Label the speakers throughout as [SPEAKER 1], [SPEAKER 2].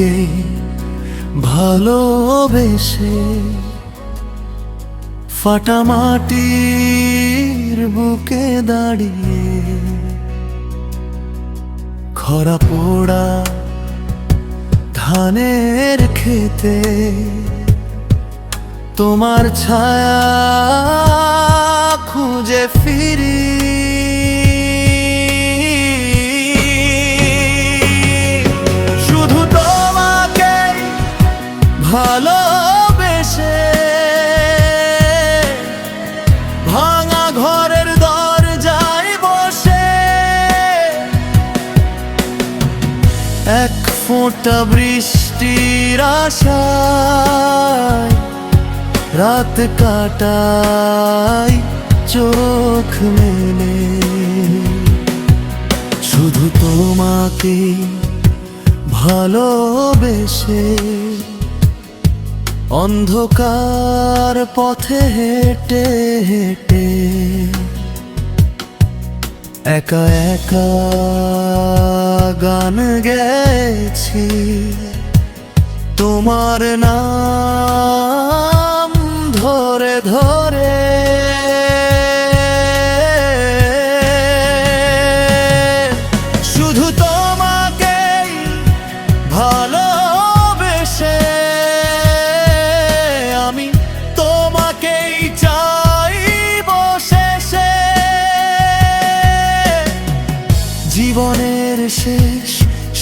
[SPEAKER 1] তোমাকে ভালোবেসে ফাটা মাটির বুকে দাঁড়িয়ে খরা পোড়া ধানের খেতে তোমার ছায়া ফোঁটা বৃষ্টির আশায় রাত কাটাই চোখ মেলে। শুধু তোমাকে ভালোবেসে অন্ধকার পথে হেঁটে হেঁটে একা একা গান গেছি। তোমার নাম ধরে ধরে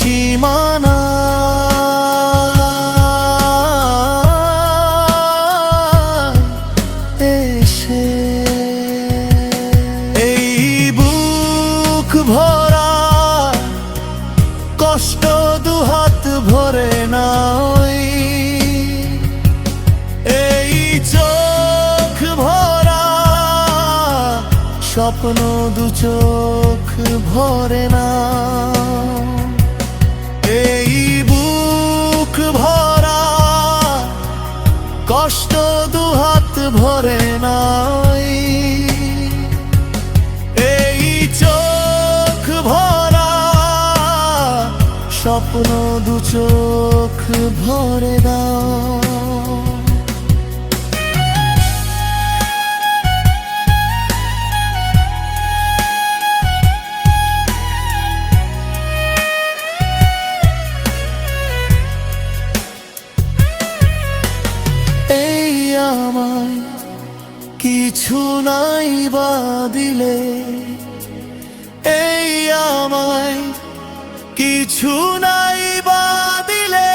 [SPEAKER 1] সীমানা। এসে এই বুক ভরা, কষ্ট দুহাত ভরে নাই এই চোখ ভরা, স্বপ্ন দু চোখ ভরে না। এই বুক ভরা, কষ্ট দুহাত ভরে নাই। এই চোখ ভরা, স্বপ্ন দু চোখ ভরে দাও। আমায় কিছু নাই বা দিলে। এই আমায় কিছু নাই বা দিলে।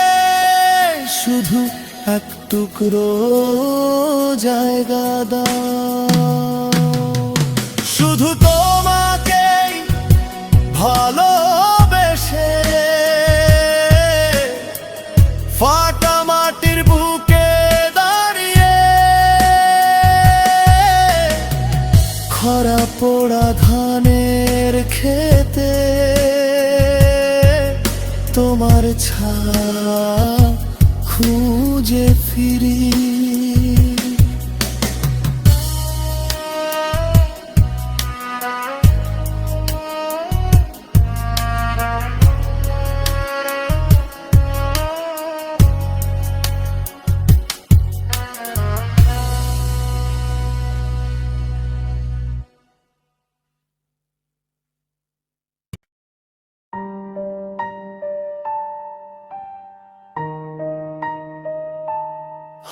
[SPEAKER 1] শুধু এক টুকরো জায়গা দাও। খরা পোড়া ধানের খেতে তোমার ছা খুঁজে ফিরি।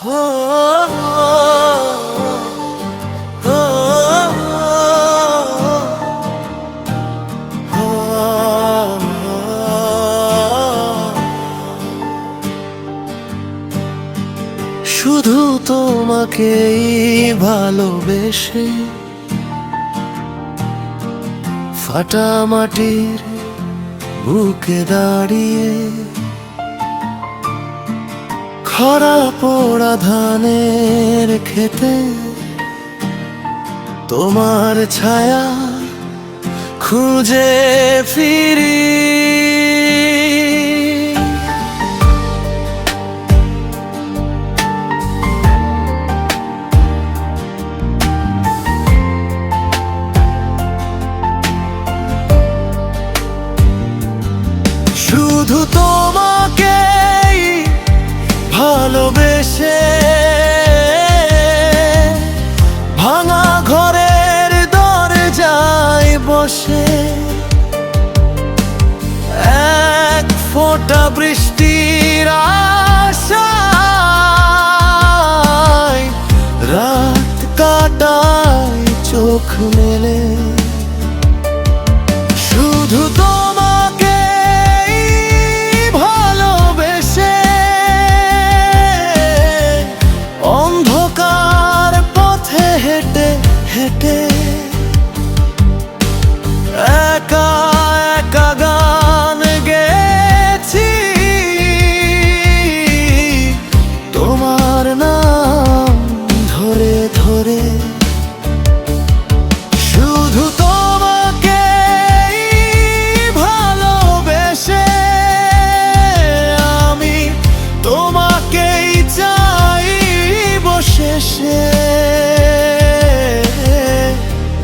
[SPEAKER 1] শুধু তোমাকেই ভালোবেসে ফাটা মাটির বুকে দাঁড়িয়ে খরা পোড়া ধানের খেতে তোমার ছায়া খুঁজে ফিরি।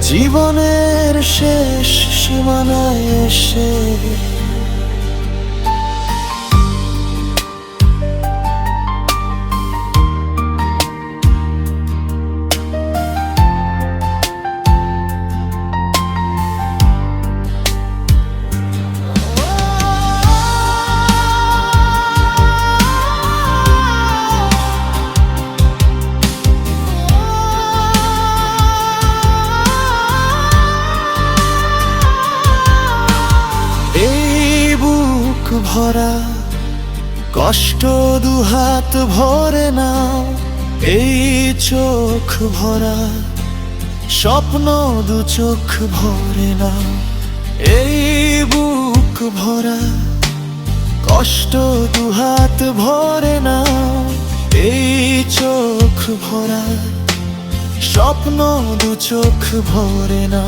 [SPEAKER 1] জীবনের শেষ সীমানায় এসে ভরা, কষ্ট দুহাত ভরে না, এই চোখ ভরা, স্বপ্ন দু চোখ ভরে না, এই বুক ভরা, কষ্ট দুহাত ভরে না, এই চোখ ভরা, স্বপ্ন দু চোখ ভরে না।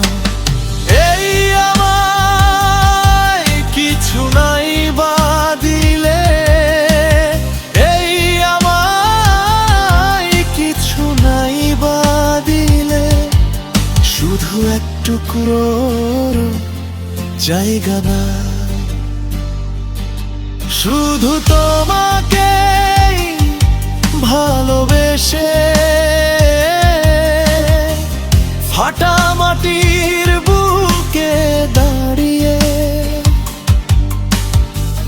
[SPEAKER 1] জায়গা না। শুধু তোমাকে ভালোবেসে ফাটা মাটির বুকে দাঁড়িয়ে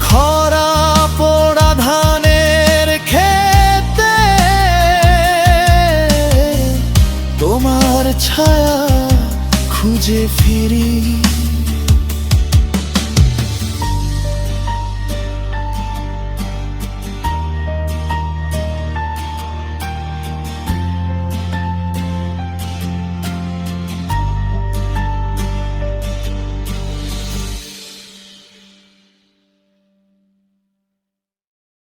[SPEAKER 1] খরা পোড়া ধানের খেতে তোমার ছায়া খুঁজে ফিরি।